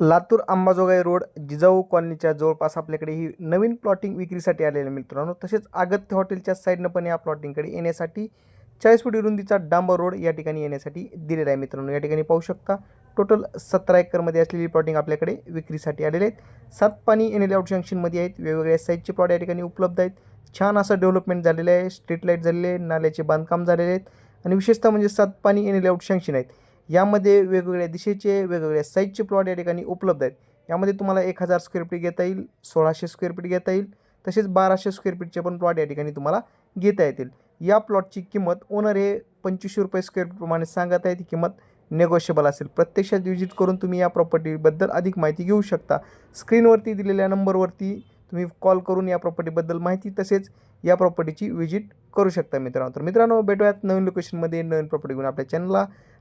Latur Ambajogai road Jijau कॉलनीच्या जवळपास आपल्याकडे ही नवीन प्लॉटिंग विक्रीसाठी आलेलं मित्रांनो. तसेच अगत्य हॉटेलच्या साईडनं पण या प्लॉटिंगकडे येण्यासाठी चाळीस फूट रुंदीचा डांबर रोड या ठिकाणी येण्यासाठी दिलेला आहे मित्रांनो. या ठिकाणी पाहू शकता टोटल सतरा एकरमध्ये असलेली प्लॉटिंग आपल्याकडे विक्रीसाठी आलेले आहेत. सात पाणी एन एल आउट जंक्शनमध्ये आहेत. वेगवेगळ्या साईजचे प्लॉट या ठिकाणी उपलब्ध आहेत. छान असं डेव्हलपमेंट झालेलं आहे. स्ट्रीट लाइट झालेले आहे. नाल्याचे बांधकाम झालेले आहेत. आणि विशेषतः म्हणजे सात पाणी एन एल आउट जंक्शन आहेत. यामध्ये वेगवेगळ्या दिशेचे वेगवेगळ्या साईजचे प्लॉट या ठिकाणी उपलब्ध आहेत. यामध्ये तुम्हाला एक हजार स्क्वेअर फीट घेता येईल सोळाशे स्क्वेअर फीट घेता येईल तसेच बाराशे स्क्वेअर फीटचे पण प्लॉट या ठिकाणी तुम्हाला घेता येतील. या प्लॉटची किंमत ओनर हे पंचवीसशे रुपये स्क्वेअर फीटप्रमाणे सांगत आहे. ती किंमत नेगोशिएबल असेल. प्रत्यक्षात व्हिजिट करून तुम्ही या प्रॉपर्टीबद्दल अधिक माहिती घेऊ शकता. स्क्रीनवरती दिलेल्या नंबरवरती तुम्ही कॉल करून या प्रॉपर्टीबद्दल माहिती तसेच या प्रॉपर्टीची व्हिजिट करू शकता मित्रांनो. तर मित्रांनो भेटूयात नवीन लोकेशनमध्ये नवीन प्रॉपर्टी घेऊन आपल्या चॅनलला